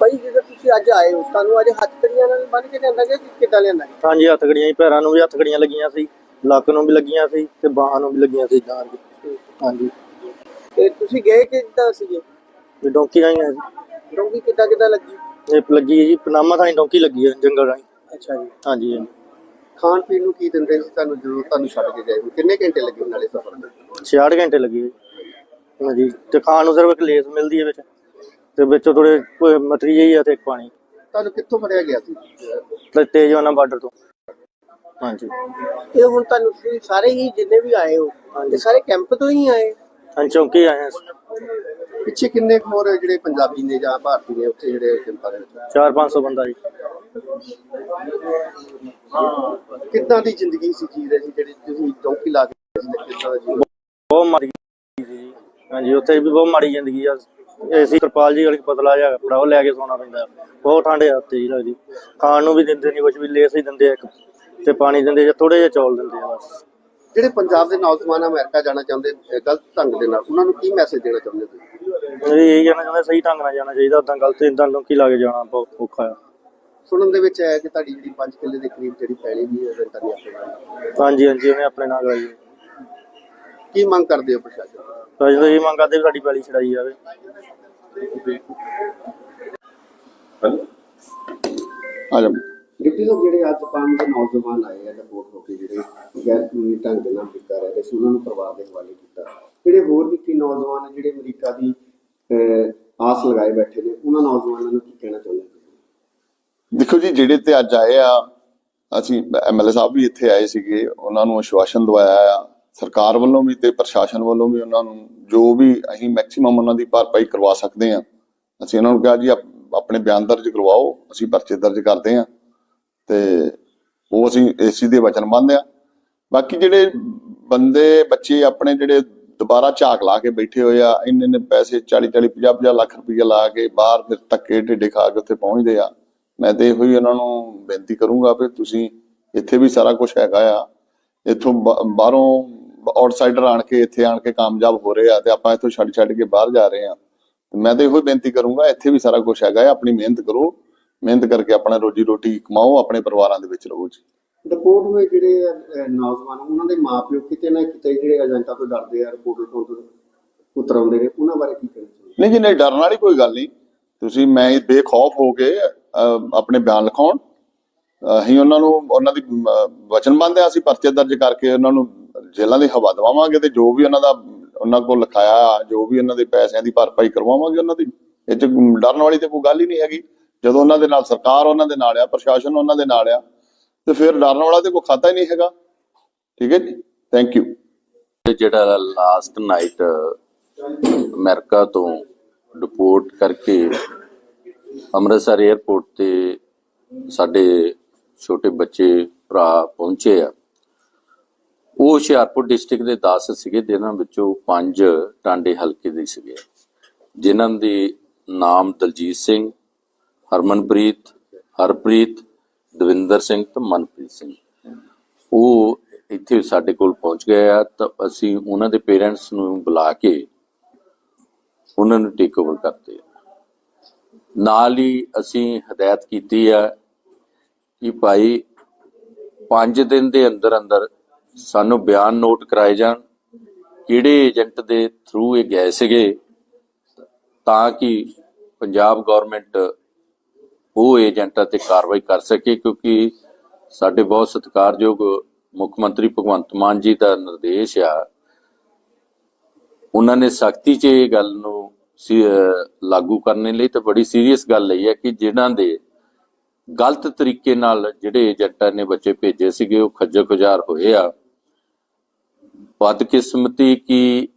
ਭਾਈ ਜਦੋਂ ਤੁਸੀਂ ਅੱਜ ਆਏ ਹੋ ਤੁਹਾਨੂੰ ਅੱਜ ਹੱਥਕੜੀਆਂ ਨਾਲ ਬੰਨ ਕੇ ਲਿਆਂਦਾ ਗਿਆ ਕਿ ਕਿੱਦਾਂ ਲਿਆਂਦਾ ਗਿਆ? ਹਾਂਜੀ ਹੱਥਕੜੀਆਂ ਹੀ ਪੈਰਾਂ ਨੂੰ ਵੀ ਹੱਥਕੜੀਆਂ ਲੱਗੀਆਂ ਸੀ ਲੱਕ ਨੂੰ ਵੀ ਲੱਗੀਆਂ ਸੀ ਤੇ ਬਾਹਾਂ ਨੂੰ ਵੀ ਲੱਗੀਆਂ ਸੀ ਜਾਨ ਦੀ। ਹਾਂਜੀ। ਤੇ ਤੁਸੀਂ ਗਏ ਕਿੱਦਾਂ ਸੀਗੇ? ਵੀ ਡੌਂਕੀ ਰਾਹੀਂ ਹੈ ਜੀ। ਡੋਂਗੀ ਕਿੱਦਾਂ ਕਿੱਦਾਂ ਲੱਗੀ? ਇਹ ਲੱਗੀ ਜੀ ਪਨਾਮਾ ਥਾਂ ਡੌਂਕੀ ਲੱਗੀ ਹੈ ਜੰਗਲ ਰਾਹੀਂ। ਅੱਛਾ ਜੀ। ਹਾਂਜੀ ਹਾਂਜੀ। ਖਾਣ ਪੀਣ ਨੂੰ ਕੀ ਦਿੰਦੇ ਸੀ? ਤੁਹਾਨੂੰ ਜਦੋਂ ਤੁਹਾਨੂੰ ਛੱਡ ਕੇ ਗਏ ਹੋ? ਕਿੰਨੇ ਘੰਟੇ ਲੱਗੇ ਨਾਲੇ ਸਫ਼ਰ ਦੇ 66 ਘੰਟੇ ਲੱਗੇ। ਜੀ ਹਾਂਜੀ ਤੇ ਖਾਣ ਨੂੰ ਸਿਰਫ ਇੱਕ ਲੇਸ ਮਿਲਦੀ ਹੈ ਵਿੱਚ। ਤੇ ਵਿੱਚੋਂ ਥੋੜੇ ਮਟਰੀ ਜਿਹੀ ਆ ਤੇ ਪਾਣੀ। ਤੁਹਾਨੂੰ ਕਿੱਥੋਂ ਫੜਿਆ ਗਿਆ ਸੀ? ਤੇ ਤੇਜਵਾਨਾ ਬਾਰਡਰ ਤੋਂ। ਹਾਂਜੀ। ਇਹ ਹੁਣ ਤੁਹਾਨੂੰ ਤੁਸੀਂ ਸਾਰੇ ਹੀ ਜਿੰਨੇ ਵੀ ਆਏ ਹੋ ਇਹ ਸਾਰੇ ਕੈਂਪ ਤੋਂ ਹੀ ਆਏ? ਹਾਂ ਚੌਂਕੀ ਆਏ ਹਾਂ ਪਿੱਛੇ ਕਿੰਨੇ ਕੁ ਹੋਰ ਜਿਹੜੇ ਪੰਜਾਬੀ ਨੇ ਜਾਂ ਭਾਰਤੀ ਨੇ ਉੱਥੇ ਜਿਹੜੇ ਕੈਂਪਾਂ ਦੇ ਵਿੱਚ 4-500 ਬੰਦਾ ਜੀ। ਕਿੱਦਾਂ ਦੀ ਜ਼ਿੰਦਗੀ ਸੀ ਜੀ ਰਹੀ ਜਿਹੜੀ ਤੁਸੀਂ ਚੌਕੀ ਲਾ ਕੇ ਸੀ ਕਿੱਦਾਂ ਦਾ? ਜੀਵਨ? ਬਹੁਤ ਮਾੜੀ ਸੀ ਜੀ। ਹਾਂਜੀ ਉੱਥੇ ਵੀ ਬਹੁਤ ਮਾੜੀ ਜ਼ਿੰਦਗੀ ਆ। ਏਸੀ ਤਰਪਾਲ ਜੀ ਵਾਲੀ ਪਤਲਾ ਜਿਹਾ ਕੱਪੜਾ ਉਹ ਲੈ ਕੇ ਸੌਣਾ ਪੈਂਦਾ। ਬਹੁਤ ਠੰਡ ਆ ਉੱਥੇ ਜੀ ਲੱਗਦੀ। ਖਾਣ ਨੂੰ ਵੀ ਦਿੰਦੇ ਨਹੀਂ ਕੁਝ ਵੀ ਲੇਸ ਹੀ ਦਿੰਦੇ ਆ ਇੱਕ ਤੇ ਪਾਣੀ ਦਿੰਦੇ ਜਾਂ ਥੋੜੇ ਜਿਹਾ ਚੌਲ ਦਿੰਦੇ ਆ ਬਸ। ਜਿਹੜੇ ਪੰਜਾਬ ਦੇ ਨੌਜਵਾਨ ਅਮਰੀਕਾ ਜਾਣਾ ਚਾਹੁੰਦੇ ਗਲਤ ਢੰਗ ਦੇ ਨਾਲ ਉਹਨਾਂ ਨੂੰ ਕੀ ਮੈਸੇਜ ਦੇਣਾ ਚਾਹੁੰਦੇ ਤੁਸੀਂ? ਇਹ ਕਹਿਣਾ ਚਾਹੁੰਦਾ ਸਹੀ ਢੰਗ ਨਾਲ ਜਾਣਾ ਚਾਹੀਦਾ ਉਦਾਂ ਗਲਤ ਇਦਾਂ ਲੋਕੀ ਲਾ ਕੇ ਜਾਣਾ ਬਹੁਤ ਔਖਾ ਆ। ਸੁਣਨ ਦੇ ਵਿੱਚ ਆਇਆ ਕਿ ਤੁਹਾਡੀ ਜਿਹੜੀ 5 ਕਿੱਲੇ ਦੇ ਕਰੀਬ ਜਿਹੜੀ ਪੈਲੀ ਵੀ ਹੈ ਰੈਂਟਾ ਨਹੀਂ ਆਪਣੇ ਨਾਲ। ਹਾਂਜੀ ਹਾਂਜੀ ਉਹਨੇ ਆਪਣੇ ਨਾਲ ਕਰਾਈ ਕੀ ਮੰਗ ਕਰਦੇ ਹੋ ਪ੍ਰਸ਼ਾਸਨ? ਅਸੀਂ ਤਾਂ ਇਹ ਮੰਗ ਕਰਦੇ ਵੀ ਸਾਡੀ ਪੈਲੀ ਛੜਾਈ ਜਾਵੇ। ਆ ਜਾ ਡਿਪਟੀ ਸਾਹਿਬ ਜਿਹੜੇ ਅੱਜ ਪੰਜ ਨੌਜਵਾਨ ਆਏ ਆ ਰਿਪੋਰਟ ਹੋ ਕੇ ਜਿਹੜੇ ਗੈਰ ਕਾਨੂੰਨੀ ਢੰਗ ਦੇ ਨਾਲ ਕੀਤਾ ਰਹੇ ਸੀ ਉਹਨਾਂ ਨੂੰ ਪਰਿਵਾਰ ਦੇ ਹਵਾਲੇ ਕੀਤਾ। ਜਿਹੜੇ ਹੋਰ ਵੀ ਕੀ ਨੌਜਵਾਨ ਜਿਹੜੇ ਅਮਰੀਕਾ ਦੀ ਆਸ ਲਗਾਏ ਬੈਠੇ ਨੇ ਉਹਨਾਂ ਨੌਜਵਾਨਾਂ ਨੂੰ ਕੀ ਕਹਿਣਾ ਚਾਹੁੰਦੇ ਹੋ? ਦੇਖੋ ਜੀ ਜਿਹੜੇ ਤੇ ਅੱਜ ਆਏ ਆ ਅਸੀਂ ਐਮਐਲਏ ਸਾਹਿਬ ਵੀ ਇੱਥੇ ਆਏ ਸੀਗੇ ਉਹਨਾਂ ਨੂੰ ਆਸ਼ਵਾਸਨ ਦਵਾਇਆ ਆ। ਸਰਕਾਰ ਵੱਲੋਂ ਵੀ ਤੇ ਪ੍ਰਸ਼ਾਸਨ ਵੱਲੋਂ ਵੀ ਉਹਨਾਂ ਨੂੰ ਜੋ ਵੀ ਅਸੀਂ ਮੈਕਸਿਮਮ ਉਹਨਾਂ ਦੀ ਭਰਪਾਈ ਕਰਵਾ ਸਕਦੇ ਆ ਅਸੀਂ ਉਹਨਾਂ ਨੂੰ ਕਿਹਾ ਜੀ ਆਪਣੇ ਬਿਆਨ ਦਰਜ ਕਰਵਾਓ, ਅਸੀਂ ਪਰਚੇ ਦਰਜ ਕਰਦੇ ਆ ਤੇ ਉਹ ਅਸੀਂ ਏਸੀ ਦੇ ਵਚਨਬੰਦ ਆ ਬਾਕੀ ਜਿਹੜੇ ਬੰਦੇ, ਬੱਚੇ ਆਪਣੇ ਜਿਹੜੇ ਦੁਬਾਰਾ ਝਾਕ ਲਾ ਕੇ ਬੈਠੇ ਹੋਏ ਆ, ਇੰਨੇ ਨੇ ਪੈਸੇ 40 40 50 50 ਲੱਖ ਰੁਪਈਆ ਲਾ ਕੇ ਬਾਹਰ ਫਿਰ ਧੱਕੇ ਢਿੱਡੇ ਖਾ ਕੇ ਉੱਥੇ ਪਹੁੰਚਦੇ ਆ। ਮੈਂ ਤੇ ਇਹੋ ਹੀ ਉਹਨਾਂ ਨੂੰ ਬੇਨਤੀ ਕਰੂੰਗਾ ਵੀ ਤੁਸੀਂ ਇੱਥੇ ਵੀ ਸਾਰਾ ਕੁਝ ਹੈਗਾ ਆ। ਇੱਥੋਂ ਬਾ- ਬਾਹਰੋਂ ਆਊਟਸਾਈਡਰ ਆਣ ਕੇ ਇੱਥੇ ਆਣ ਕੇ ਕਾਮਯਾਬ ਹੋ ਰਹੇ ਆ ਤੇ ਆਪਾਂ ਇੱਥੋਂ ਛੱਡ ਛੱਡ ਕੇ ਬਾਹਰ ਜਾ ਰਹੇ ਆ। ਮੈਂ ਤਾਂ ਇਹੋ ਹੀ ਬੇਨਤੀ ਕਰੂੰਗਾ ਇੱਥੇ ਵੀ ਸਾਰਾ ਕੁਝ ਹੈਗਾ ਆਪਣੀ ਮਿਹਨਤ ਕਰੋ। ਮਿਹਨਤ ਕਰਕੇ ਆਪਣਾ ਰੋਜੀ ਰੋਟੀ ਕਮਾਓ ਆਪਣੇ ਪਰਿਵਾਰਾਂ ਦੇ ਵਿੱਚ ਰਹੋ ਜੀ। ਰਿਪੋਰਟ ਹੋਏ ਜਿਹੜੇ ਨੌਜਵਾਨ ਉਹਨਾਂ ਦੇ ਮਾਪਿਓ ਕਿਤੇ ਨਾ ਕਿਤੇ ਜਿਹੜੇ ਏਜੰਟਾਂ ਤੋਂ ਡਰਦੇ ਆ ਰਿਪੋਰਟ ਤੋਂ ਉਤਰਾਉਂਦੇ ਨੇ ਉਹਨਾਂ ਬਾਰੇ ਕੀ ਕਹਿਣਾ ਨਹੀਂ ਜੀ ਨਹੀਂ ਡਰਨ ਵਾਲੀ ਕੋਈ ਗੱਲ ਨਹੀਂ। ਤੁਸੀਂ ਮੈਂ ਇਹ ਬੇਖੌਫ ਹੋ ਕੇ ਆਪਣੇ ਬਿਆਨ ਲਿਖਾਉਣ ਅਸੀਂ ਉਹਨਾਂ ਨੂੰ ਉਹਨਾਂ ਦੀ ਅਮ, ਵਚਨਬੰਧ ਆ ਅਸੀਂ ਪਰਚੇ ਦਰਜ ਕਰਕੇ ਉਹਨਾਂ ਨੂੰ ਜੇਲ੍ਹਾਂ ਦੀ ਹਵਾ ਦਵਾਵਾਂਗੇ ਤੇ ਜੋ ਵੀ ਉਹਨਾਂ ਦਾ, ਉਹਨਾਂ ਕੋਲ ਲਿਖਾਇਆ, ਜੋ ਵੀ ਉਹਨਾਂ ਦੇ ਪੈਸਿਆਂ ਦੀ ਭਰਪਾਈ ਕਰਵਾਵਾਂਗੇ ਉਹਨਾਂ ਦੀ। ਇਹ ਚ ਡਰਨ ਵਾਲੀ ਤੇ ਕੋਈ ਗੱਲ ਹੀ ਨਹੀਂ ਹੈਗੀ। ਜਦੋਂ ਉਹਨਾਂ ਦੇ ਨਾਲ ਸਰਕਾਰ ਉਹਨਾਂ ਦੇ ਨਾਲ ਆ, ਪ੍ਰਸ਼ਾਸਨ ਉਹਨਾਂ ਦੇ ਨਾਲ ਆ, ਤੇ ਫਿਰ ਡਰਨ ਵਾਲਾ ਤੇ ਕੋਈ ਖਾਤਾ ਹੀ ਨਹੀਂ ਹੈਗਾ। ਠੀਕ ਹੈ ਜੀ? ਥੈਂਕ ਯੂ ਤੇ ਜਿਹੜਾ ਲਾਸਟ ਨਾਈਟ ਅਮਰੀਕਾ ਤੋਂ ਡਿਪੋਰਟ ਕਰਕੇ ਅੰਮ੍ਰਿਤਸਰ 에ਅਰਪੋਰਟ ਤੇ ਸਾਡੇ ਛੋਟੇ ਬੱਚੇ, ਭਰਾ ਪਹੁੰਚੇ ਆ ਉਹ ਹੁਸ਼ਿਆਰਪੁਰ ਡਿਸਟ੍ਰਿਕਟ ਦੇ 10 ਸੀਗੇ, ਜਿਨ੍ਹਾਂ ਵਿੱਚੋਂ 5 ਟਾਂਡੇ ਹਲਕੇ ਦੇ ਸੀਗੇ। ਜਿਨ੍ਹਾਂ ਦੇ ਨਾਮ ਦਲਜੀਤ ਸਿੰਘ, ਹਰਮਨਪ੍ਰੀਤ, ਹਰਪ੍ਰੀਤ, ਦਵਿੰਦਰ ਸਿੰਘ ਤੇ ਮਨਪ੍ਰੀਤ ਸਿੰਘ। ਉਹ ਇੱਥੇ ਸਾਡੇ ਕੋਲ ਪਹੁੰਚ ਗਏ ਆ ਤਾਂ ਅਸੀਂ ਉਹਨਾਂ ਦੇ ਪੇਰੈਂਟਸ ਨੂੰ ਬੁਲਾ ਕੇ ਉਹਨਾਂ ਨੂੰ ਟੇਕ ਓਵਰ ਕਰਦੇ ਆ। ਨਾਲ ਹੀ ਅਸੀਂ ਹਦਾਇਤ ਕੀਤੀ ਆ ਕਿ ਭਾਈ 5 ਦਿਨ ਦੇ ਅੰਦਰ ਅੰਦਰ ਸਾਨੂੰ ਬਿਆਨ ਨੋਟ ਕਰਾਏ ਜਾਣ ਕਿਹੜੇ ਏਜੰਟ ਦੇ ਥਰੂ ਇਹ ਗਏ ਸੀਗੇ ਤਾਂ ਕਿ ਪੰਜਾਬ ਗਵਰਨਮੈਂਟ ਉਹ ਏਜੰਟਾਂ ਤੇ ਕਾਰਵਾਈ ਕਰ ਸਕੇ, ਕਿਉਂਕਿ ਸਾਡੇ ਬਹੁਤ ਸਤਿਕਾਰਯੋਗ ਮੁੱਖ ਮੰਤਰੀ ਭਗਵੰਤ ਮਾਨ ਜੀ ਦਾ ਨਿਰਦੇਸ਼ ਆ। ਉਹਨਾਂ ਨੇ ਸਖਤੀ 'ਚ ਇਹ ਗੱਲ ਨੂੰ ਲਾਗੂ ਕਰਨ ਲਈ ਤਾਂ ਬੜੀ ਸੀਰੀਅਸ ਗੱਲ ਲਈ ਹੈ ਕਿ ਜਿਨ੍ਹਾਂ ਦੇ ਗਲਤ ਤਰੀਕੇ ਨਾਲ ਜਿਹੜੇ ਏਜੰਟਾਂ ਨੇ ਬੱਚੇ ਭੇਜੇ ਸੀਗੇ, ਉਹ ਖੱਜਲ ਖੁਜਾਰ ਹੋਏ ਆ। ਬਦਕਿਸਮਤੀ ਕੀ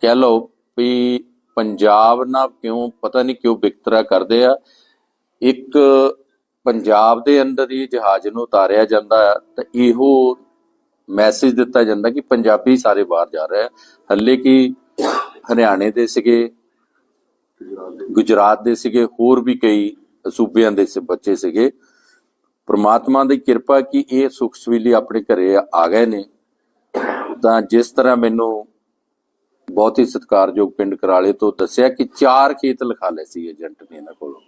ਕਹਿ ਲਓ ਵੀ ਪੰਜਾਬ ਨਾਲ ਕਿਉਂ, ਪਤਾ ਨਹੀਂ ਕਿਉਂ ਵਿਤਕਰਾ ਕਰਦੇ ਆ। ਇੱਕ ਪੰਜਾਬ ਦੇ ਅੰਦਰ ਹੀ ਜਹਾਜ਼ ਨੂੰ ਉਤਾਰਿਆ ਜਾਂਦਾ ਤਾਂ ਇਹੋ ਮੈਸੇਜ ਦਿੱਤਾ ਜਾਂਦਾ ਕਿ ਪੰਜਾਬੀ ਸਾਰੇ ਬਾਹਰ ਜਾ ਰਹੇ ਆ। ਹੱਲੇ ਕਿ ਹਰਿਆਣੇ ਦੇ ਸੀਗੇ, ਗੁਜਰਾਤ ਦੇ ਸੀਗੇ, ਹੋਰ ਵੀ ਕਈ ਸੂਬਿਆਂ ਦੇ ਸ- ਬੱਚੇ ਸੀਗੇ। ਪ੍ਰਮਾਤਮਾ ਦੀ ਕਿਰਪਾ ਕਿ ਇਹ ਸੁਖ ਸਵੀਲੀ ਆਪਣੇ ਘਰੇ ਆ ਗਏ ਨੇ। ਤਾਂ ਜਿਸ ਤਰ੍ਹਾਂ ਮੈਨੂੰ ਬਹੁਤ ਹੀ ਸਤਿਕਾਰਯੋਗ ਪਿੰਡ ਕਰਾਲੇ ਤੋਂ ਦੱਸਿਆ ਕਿ ਚਾਰ ਖੇਤ ਲਿਖਾ ਲਏ ਸੀ ਏਜੰਟ ਨੇ ਇਹਨਾਂ ਕੋਲੋਂ।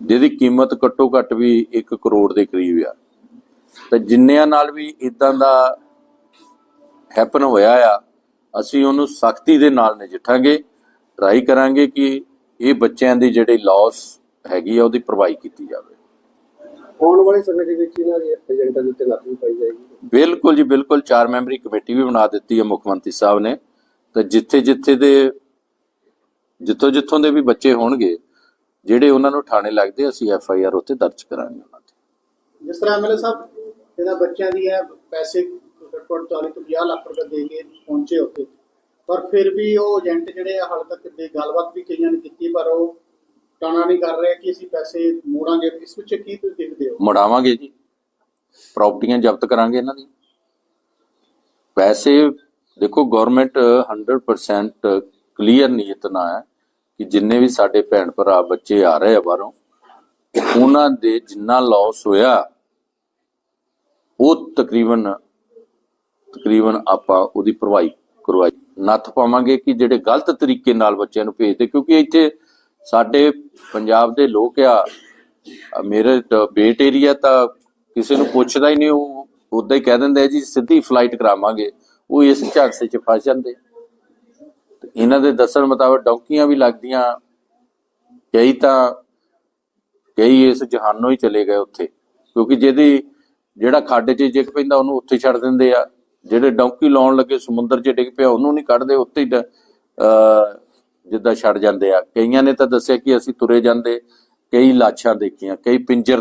ਜਿਹਦੀ ਕੀਮਤ ਘੱਟੋ ਘੱਟ ਵੀ 1 ਕਰੋੜ ਦੇ ਕਰੀਬ ਆ। ਤੇ ਜਿੰਨਿਆਂ ਨਾਲ ਵੀ ਇਦਾਂ ਦਾ ਹੈਪਨ ਹੋਇਆ ਆ, ਅਸੀਂ ਉਹਨੂੰ ਸਖਤੀ ਦੇ ਨਾਲ ਨਜਿੱਠਾਂਗੇ ਟਰਾਈ ਕਰਾਂਗੇ ਕਿ ਇਹ ਬੱਚਿਆਂ ਦੀ ਜਿਹੜੀ ਲਾਸ ਹੈਗੀ ਆ, ਉਹਦੀ ਭਰਵਾਈ ਕੀਤੀ ਜਾਵੇ। ਆਉਣ ਵਾਲੇ ਸਮੇਂ ਦੇ ਵਿੱਚ ਇਹਨਾਂ ਦੇ ਏਜੰਟਾਂ ਦੇ ਉੱਤੇ ਨੱਥ ਪਾਈ ਜਾਏਗੀ। ਬਿਲਕੁਲ ਜੀ ਬਿਲਕੁਲ ਚਾਰ ਮੈਂਬਰੀ ਕਮੇਟੀ ਵੀ ਬਣਾ ਦਿੱਤੀ ਹੈ ਮੁੱਖ ਮੰਤਰੀ ਸਾਹਿਬ ਨੇ। ਤੇ ਜਿੱਥੇ ਜਿੱਥੇ ਦੇ ਜਿੱਥੋਂ ਜਿੱਥੋਂ ਦੇ ਵੀ ਬੱਚੇ ਹੋਣਗੇ ਜਿਹੜੇ ਉਹਨਾਂ ਨੂੰ ਠਾਣੇ ਲੱਗਦੇ ਅਸੀਂ ਐਫ ਆਈ ਆਰ ਉੱਤੇ ਦਰਜ ਕਰਾਂਗੇ ਉਹਨਾਂ ਤੇ। ਜਿਸ ਤਰ੍ਹਾਂ ਐਮਐਲਏ ਸਾਹਿਬ ਇਹਨਾਂ ਬੱਚਿਆਂ ਦੀ ਹੈ ਪੈਸੇ ਘੱਟੋ ਘੱਟ 40 ਤੋਂ 50 ਲੱਖ ਰੁਪਏ ਦੇ ਕੇ ਪਹੁੰਚੇ ਉੱਥੇ। ਪਰ ਫਿਰ ਵੀ ਉਹ ਏਜੰਟ ਜਿਹੜੇ ਆ ਹਾਲੇ ਤੱਕ ਦੇ ਗੱਲਬਾਤ ਵੀ ਕਈਆਂ ਨੇ ਕੀਤੀ ਪਰ ਉਹ ਟਾਣਾ ਨਹੀਂ ਕਰ ਰਹੇ ਕਿ ਅਸੀਂ ਪੈਸੇ ਮੋੜਾਂਗੇ। ਇਸ ਵਿੱਚ ਕੀ ਤੁਸੀਂ ਦੇਖਦੇ ਹੋ? ਮੁੜਾਵਾਂਗੇ ਜੀ। ਪ੍ਰਾਪਰਟੀਆਂ ਜ਼ਬਤ ਕਰਾਂਗੇ ਇਹਨਾਂ ਦੀ। ਪੈਸੇ ਦੇਖੋ ਗਵਰਨਮੈਂਟ 100% ਕਲੀਅਰ ਨੀਅਤ ਨਾਲ ਹੈ ਕਿ ਜਿੰਨੇ ਵੀ ਸਾਡੇ ਭੈਣ ਭਰਾ ਬੱਚੇ ਆ ਰਹੇ ਆ ਬਾਹਰੋਂ, ਉਹਨਾਂ ਦੇ ਜਿੰਨਾ ਲਾਸ ਹੋਇਆ, ਉਹ ਤਕਰੀਬਨ ਤਕਰੀਬਨ ਆਪਾਂ ਉਹਦੀ ਭਰਵਾਈ ਕਰਵਾਈ। ਨੱਥ ਪਾਵਾਂਗੇ ਕਿ ਜਿਹੜੇ ਗਲਤ ਤਰੀਕੇ ਨਾਲ ਬੱਚਿਆਂ ਨੂੰ ਭੇਜਦੇ, ਕਿਉਂਕਿ ਇੱਥੇ ਸਾਡੇ ਪੰਜਾਬ ਦੇ ਲੋਕ ਆ, ਮੇਰੇ ਬੇਟ ਏਰੀਆ ਤਾਂ ਕਿਸੇ ਨੂੰ ਪੁੱਛਦਾ ਹੀ ਨਹੀਂ, ਉਹ ਉਦਾਂ ਹੀ ਕਹਿ ਦਿੰਦੇ ਜੀ, ਸਿੱਧੀ ਫਲਾਈਟ ਕਰਾਵਾਂਗੇ। ਉਹ ਇਸ ਝਾਂਸੇ 'ਚ ਫਸ ਜਾਂਦੇ। ਤੇ ਇਹਨਾਂ ਦੇ ਦੱਸਣ ਮੁਤਾਬਕ ਡੌਂਕੀਆਂ ਵੀ ਲੱਗਦੀਆਂ। ਕਈ ਤਾਂ, ਕਈ ਇਸ ਜਹਾਨੋਂ ਹੀ ਚਲੇ ਗਏ ਉੱਥੇ। ਕਿਉਂਕਿ ਜਿਹਦੀ, ਜਿਹੜਾ ਖੱਡ 'ਚ ਡਿੱਗ ਪੈਂਦਾ, ਉਹਨੂੰ ਉੱਥੇ ਛੱਡ ਦਿੰਦੇ ਆ। ਜਿਹੜੇ ਡੌਂਕੀ ਲਾਉਣ ਲੱਗੇ, ਸਮੁੰਦਰ 'ਚ ਡਿੱਗ ਪਿਆ, ਉਹਨੂੰ ਨਹੀਂ ਕੱਢਦੇ, ਉੱਥੇ ਹੀ ਅਹ, ਜਿੱਦਾਂ ਛੱਡ ਜਾਂਦੇ ਆ। ਕਈਆਂ ਨੇ ਤਾਂ ਦੱਸਿਆ ਕਿ ਅਸੀਂ ਤੁਰੇ ਜਾਂਦੇ, ਕਈ ਲਾਸ਼ਾਂ ਦੇਖੀਆਂ, ਕਈ ਪਿੰਜਰ